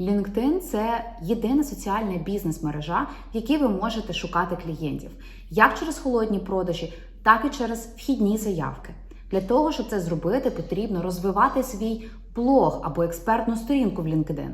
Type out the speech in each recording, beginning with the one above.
LinkedIn – це єдина соціальна бізнес-мережа, в якій ви можете шукати клієнтів як через холодні продажі, так і через вхідні заявки. Для того, щоб це зробити, потрібно розвивати свій блог або експертну сторінку в LinkedIn.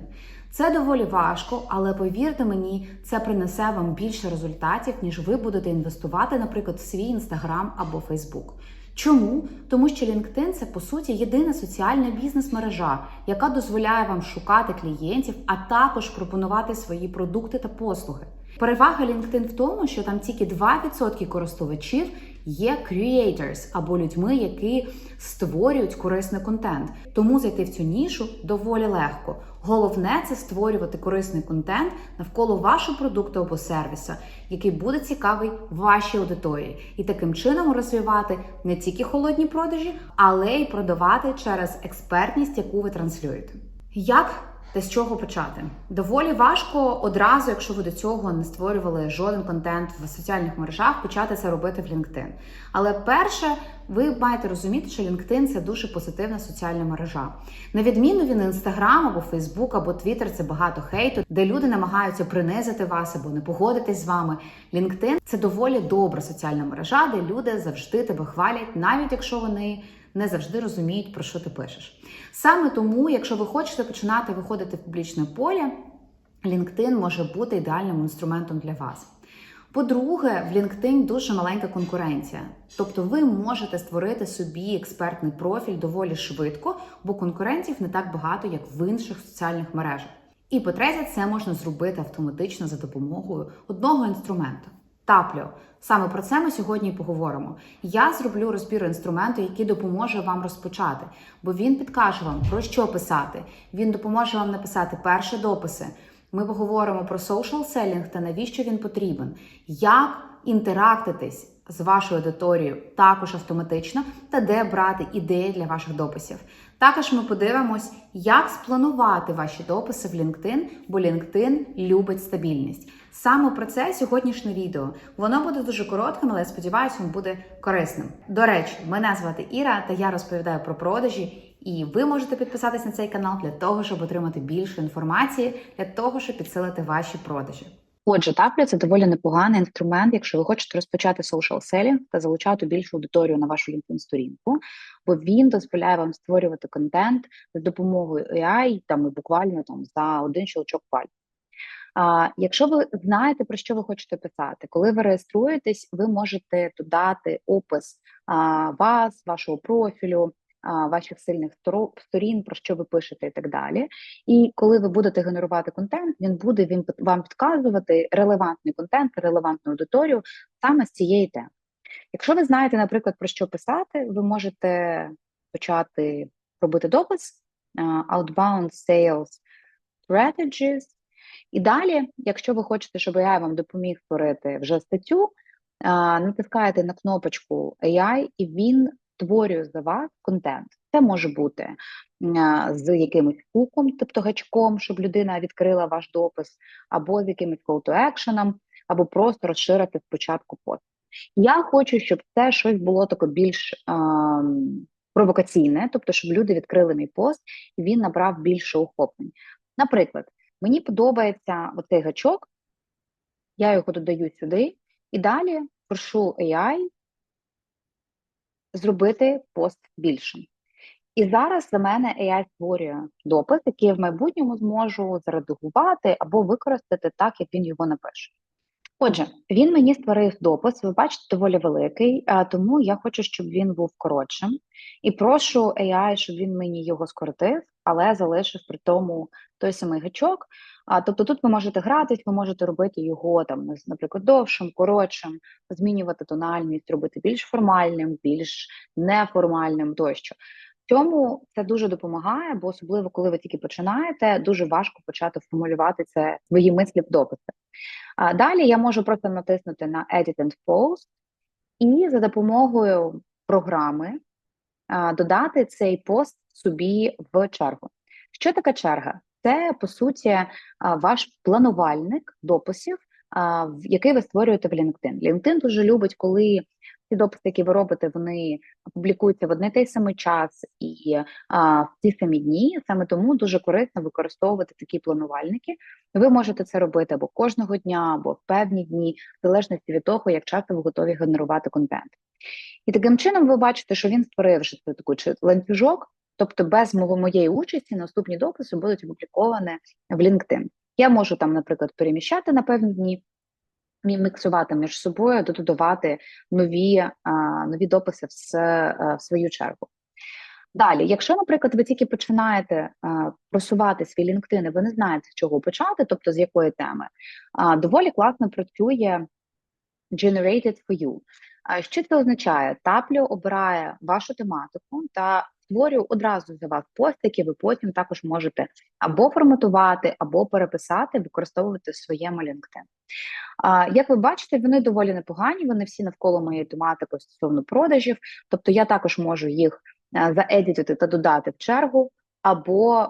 Це доволі важко, але повірте мені, це принесе вам більше результатів, ніж ви будете інвестувати, наприклад, в свій інстаграм або Фейсбук. Чому? Тому що LinkedIn – це по суті єдина соціальна бізнес-мережа, яка дозволяє вам шукати клієнтів, а також пропонувати свої продукти та послуги. Перевага LinkedIn в тому, що там тільки 2% користувачів є creators або людьми, які створюють корисний контент. Тому зайти в цю нішу доволі легко. Головне це створювати корисний контент навколо вашого продукту або сервісу, який буде цікавий вашій аудиторії, і таким чином розвивати не тільки холодні продажі, але й продавати через експертність, яку ви транслюєте. Як та з чого почати? Доволі важко одразу, якщо ви до цього не створювали жоден контент в соціальних мережах, почати це робити в LinkedIn. Але перше, ви маєте розуміти, що LinkedIn – це дуже позитивна соціальна мережа. На відміну від Instagram або Facebook, або Twitter – це багато хейту, де люди намагаються принизити вас або не погодитись з вами. LinkedIn – це доволі добра соціальна мережа, де люди завжди тебе хвалять, навіть якщо вони не завжди розуміють, про що ти пишеш. Саме тому, якщо ви хочете починати виходити в публічне поле, LinkedIn може бути ідеальним інструментом для вас. По-друге, в LinkedIn дуже маленька конкуренція, тобто ви можете створити собі експертний профіль доволі швидко, бо конкурентів не так багато, як в інших соціальних мережах. І по-третє, це можна зробити автоматично за допомогою одного інструменту. Тапліо. Саме про це ми сьогодні і поговоримо. Я зроблю розбір інструменту, який допоможе вам розпочати, бо він підкаже вам про що писати. Він допоможе вам написати перші дописи. Ми поговоримо про social selling та навіщо він потрібен, як інтерактитись з вашою аудиторією також автоматично та де брати ідеї для ваших дописів. Також ми подивимось, як спланувати ваші дописи в LinkedIn, бо LinkedIn любить стабільність. Саме про це сьогоднішнє відео. Воно буде дуже коротким, але я сподіваюся, він буде корисним. До речі, мене звати Іра, та я розповідаю про продажі. І ви можете підписатись на цей канал для того, щоб отримати більше інформації, для того, щоб підсилити ваші продажі. Отже, Таплі це доволі непоганий інструмент, якщо ви хочете розпочати social selling та залучати більшу аудиторію на вашу linkedin сторінку, бо він дозволяє вам створювати контент з допомогою AI, там і буквально там за один щелчок пальця. А, Якщо ви знаєте, про що ви хочете писати, коли ви реєструєтесь, ви можете додати опис а, вас, вашого профілю, ваших сильних сторін, про що ви пишете і так далі. І коли ви будете генерувати контент, він буде вам підказувати релевантний контент, релевантну аудиторію саме з цієї теми. Якщо ви знаєте, наприклад, про що писати, ви можете почати робити допис Outbound Sales Strategies, і далі, якщо ви хочете, щоб я вам допоміг створити вже статтю, натискаєте на кнопочку AI, і він створює за вас контент. Це може бути з якимось хуком, тобто гачком, щоб людина відкрила ваш допис, або з якимось call to action, або просто розширити спочатку пост. Я хочу, щоб це щось було таке більш а, провокаційне, тобто, щоб люди відкрили мій пост і він набрав більше охоплень. Наприклад, Мені подобається оцей гачок, я його додаю сюди, і далі прошу AI зробити пост більшим. І зараз за мене AI створює допис, який я в майбутньому зможу заредагувати або використати так, як він його напише. Отже, він мені створив допис, ви бачите, доволі великий, а тому я хочу, щоб він був коротшим. І прошу AI, щоб він мені його скоротив, але залишив при тому той самий гачок. А тобто тут ви можете гратись, ви можете робити його там, наприклад, довшим, коротшим, змінювати тональність, робити більш формальним, більш неформальним тощо. Цьому це дуже допомагає, бо особливо коли ви тільки починаєте, дуже важко почати формулювати це свої мислі в дописи. Далі я можу просто натиснути на Edit and Post і за допомогою програми додати цей пост собі в чергу. Що таке черга? Це по суті ваш планувальник дописів, який ви створюєте в LinkedIn. LinkedIn дуже любить, коли ці дописи, які ви робите, вони публікуються в один той самий час і а, в ті самі дні. Саме тому дуже корисно використовувати такі планувальники. Ви можете це робити або кожного дня, або в певні дні, в залежності від того, як часто ви готові генерувати контент. І таким чином ви бачите, що він створив вже таку ланцюжок, тобто без моєї участі наступні дописи будуть опубліковані в LinkedIn. Я можу там, наприклад, переміщати на певні дні, міксувати між собою, додавати нові, нові дописи е, в свою чергу. Далі, якщо, наприклад, ви тільки починаєте а, просувати свій LinkedIn, і ви не знаєте, з чого почати, тобто з якої теми, а, доволі класно працює Generated for you. А Що це означає? Таплю обирає вашу тематику та створює одразу за вас пост, який ви потім також можете або форматувати, або переписати, використовувати в своєму LinkedIn. А, Як ви бачите, вони доволі непогані, вони всі навколо моєї тематики стосовно продажів, тобто я також можу їх е, заедітити та додати в чергу, або е,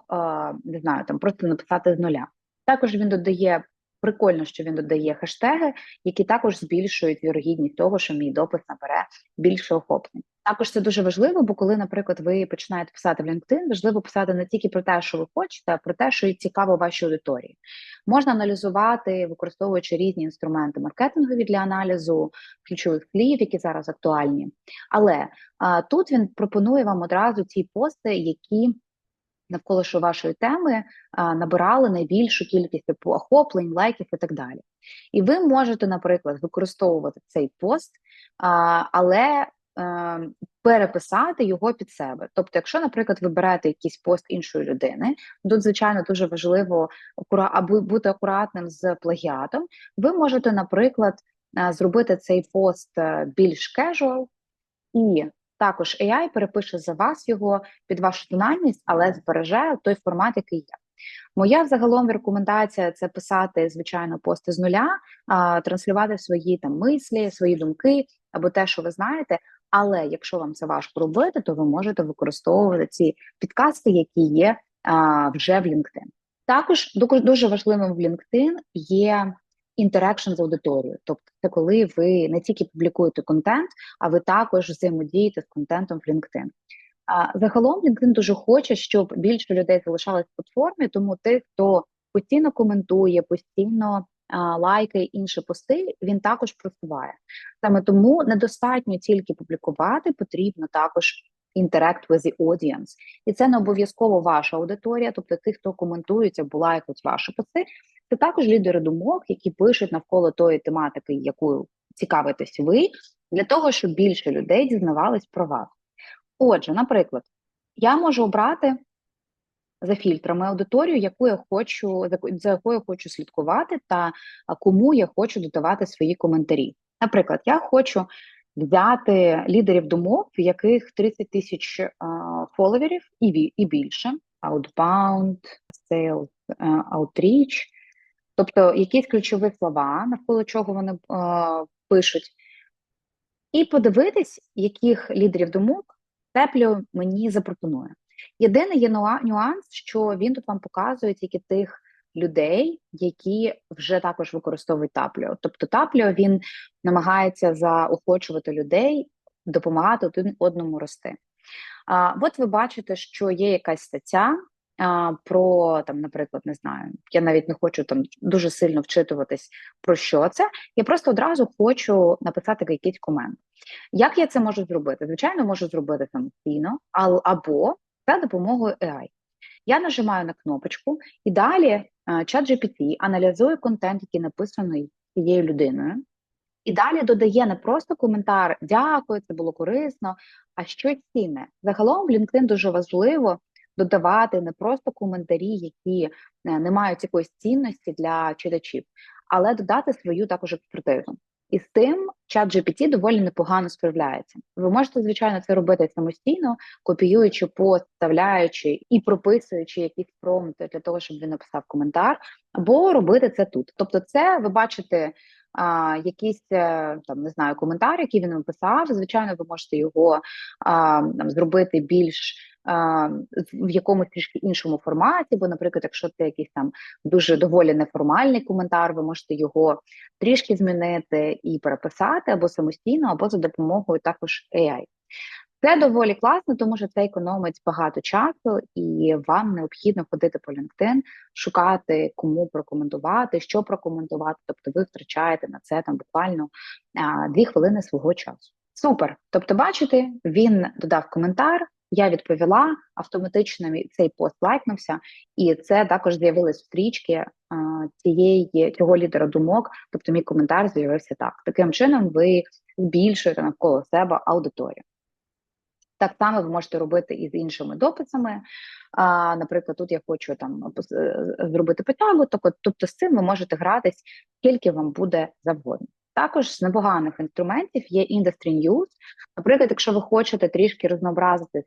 не знаю, там просто написати з нуля. Також він додає. Прикольно, що він додає хештеги, які також збільшують вірогідність того, що мій допис набере більше охоплень. Також це дуже важливо, бо коли, наприклад, ви починаєте писати в LinkedIn, важливо писати не тільки про те, що ви хочете, а про те, що і цікаво вашій аудиторії. Можна аналізувати, використовуючи різні інструменти маркетингові для аналізу ключових слів, які зараз актуальні. Але а, тут він пропонує вам одразу ті пости, які навколо вашої теми а, набирали найбільшу кількість типу охоплень, лайків і так далі. І ви можете, наприклад, використовувати цей пост, а, але переписати його під себе. Тобто, якщо, наприклад, ви берете якийсь пост іншої людини, тут, звичайно, дуже важливо аби бути акуратним з плагіатом. Ви можете, наприклад, е, зробити цей пост е, більш casual, і також AI перепише за вас його під вашу тональність, але збереже той формат, який є. Моя загалом рекомендація це писати, звичайно, пости з нуля, а, транслювати свої там мислі, свої думки або те, що ви знаєте. Але якщо вам це важко робити, то ви можете використовувати ці підкасти, які є а, вже в LinkedIn. Також ду- дуже важливим в LinkedIn є інтерекшн з аудиторією, тобто це коли ви не тільки публікуєте контент, а ви також взаємодієте з контентом в LinkedIn. А загалом LinkedIn дуже хоче, щоб більше людей залишалось в платформі, тому тих, хто постійно коментує, постійно а, лайкає інші пости, він також просуває. Саме тому недостатньо тільки публікувати, потрібно також interact with the audience. І це не обов'язково ваша аудиторія, тобто тих, хто коментують або лайкають ваші пости, це також лідери думок, які пишуть навколо тої тематики, якою цікавитесь ви, для того, щоб більше людей дізнавались про вас. Отже, наприклад, я можу обрати за фільтрами аудиторію, яку я хочу, за ко- якою хочу слідкувати, та кому я хочу додавати свої коментарі. Наприклад, я хочу взяти лідерів думок, в яких 30 тисяч а, фоловерів і, і більше, outbound, sales, outreach, тобто якісь ключові слова, навколо чого вони а, пишуть, і подивитись, яких лідерів думок Теплю мені запропонує. Єдиний є нюанс, що він тут вам показує тільки тих людей, які вже також використовують таплю. Тобто таплю він намагається заохочувати людей, допомагати один одному рости. А, от ви бачите, що є якась стаття про там, наприклад, не знаю, я навіть не хочу там дуже сильно вчитуватись про що це. Я просто одразу хочу написати якийсь комент. Як я це можу зробити? Звичайно, можу зробити самостійно, або за допомогою AI. Я нажимаю на кнопочку, і далі е, ChatGPT аналізує контент, який написаний цією людиною, і далі додає не просто коментар Дякую, це було корисно, а що цінне. Загалом в LinkedIn дуже важливо додавати не просто коментарі, які е, не мають якоїсь цінності для читачів, але додати свою також експертизу. І з тим чат GPT доволі непогано справляється. Ви можете, звичайно, це робити самостійно, копіюючи пост, вставляючи і прописуючи якісь промпти для того, щоб він написав коментар, або робити це тут. Тобто, це ви бачите а, якийсь е, там не знаю коментар, який він написав. Звичайно, ви можете його а, там зробити більш в якомусь трішки іншому форматі. Бо, наприклад, якщо це якийсь там дуже доволі неформальний коментар, ви можете його трішки змінити і переписати або самостійно, або за допомогою також AI. Це доволі класно, тому що це економить багато часу, і вам необхідно ходити по LinkedIn, шукати кому прокоментувати, що прокоментувати. Тобто, ви втрачаєте на це там буквально а, дві хвилини свого часу. Супер. Тобто, бачите, він додав коментар. Я відповіла автоматично. Цей пост лайкнувся, і це також з'явились стрічки а, цієї цього лідера думок. Тобто, мій коментар з'явився так. Таким чином, ви збільшуєте навколо себе аудиторію. Так само ви можете робити і з іншими дописами. А, наприклад, тут я хочу там е, зробити потягу, тобто, тобто з цим ви можете гратись скільки вам буде завгодно. Також з непоганих інструментів є Industry News. Наприклад, якщо ви хочете трішки рознообразити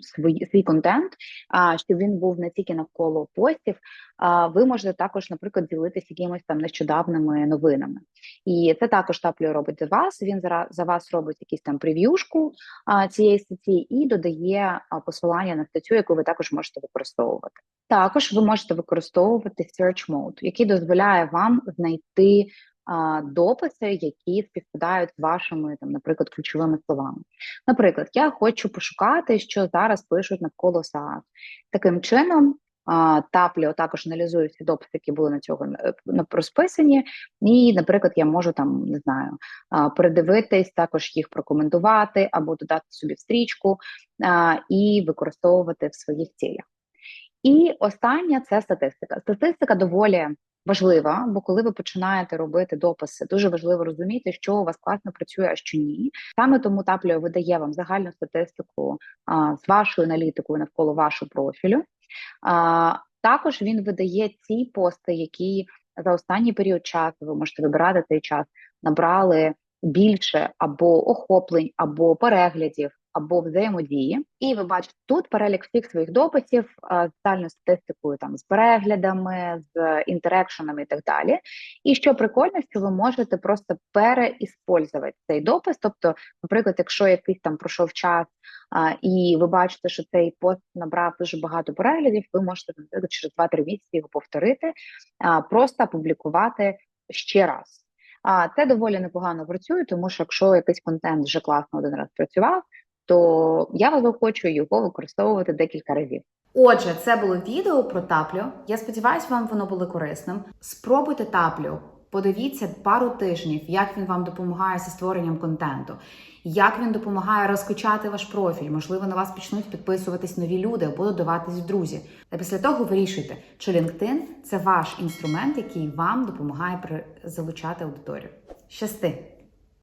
свій, свій контент, а, щоб він був не тільки навколо постів, а, ви можете також, наприклад, ділитися якимось там нещодавними новинами. І це також таплю робить за вас. Він за, за вас робить якісь там прев'юшку а, цієї статті і додає а, посилання на статтю, яку ви також можете використовувати. Також ви можете використовувати Search Mode, який дозволяє вам знайти дописи, які співпадають з вашими, там, наприклад, ключовими словами. Наприклад, я хочу пошукати, що зараз пишуть навколо SaaS. Таким чином. Тапліо також аналізує всі дописи, які були на цього е, розписані, і, наприклад, я можу там не знаю передивитись, також їх прокоментувати або додати собі в стрічку і використовувати в своїх цілях. І останнє це статистика. Статистика доволі важлива, бо коли ви починаєте робити дописи, дуже важливо розуміти, що у вас класно працює, а що ні. Саме тому Тапліо видає вам загальну статистику а, з вашою аналітикою навколо вашого профілю. А, також він видає ці пости, які за останній період часу ви можете вибирати цей час, набрали більше або охоплень, або переглядів, або взаємодії. І ви бачите тут перелік всіх своїх дописів з детальною статистикою, там з переглядами, з інтерекшенами і так далі. І що прикольно, що ви можете просто переіспользувати цей допис. Тобто, наприклад, якщо якийсь там пройшов час, і ви бачите, що цей пост набрав дуже багато переглядів, ви можете наприклад, через 2-3 місяці його повторити, просто опублікувати ще раз. А це доволі непогано працює, тому що якщо якийсь контент вже класно один раз працював, то я заохочую його використовувати декілька разів. Отже, це було відео про таплю. Я сподіваюся, вам воно було корисним. Спробуйте таплю. Подивіться пару тижнів, як він вам допомагає зі створенням контенту, як він допомагає розкачати ваш профіль. Можливо, на вас почнуть підписуватись нові люди або додаватись в друзі. Та після того вирішуйте, чи LinkedIn – це ваш інструмент, який вам допомагає при- залучати аудиторію. Щасти!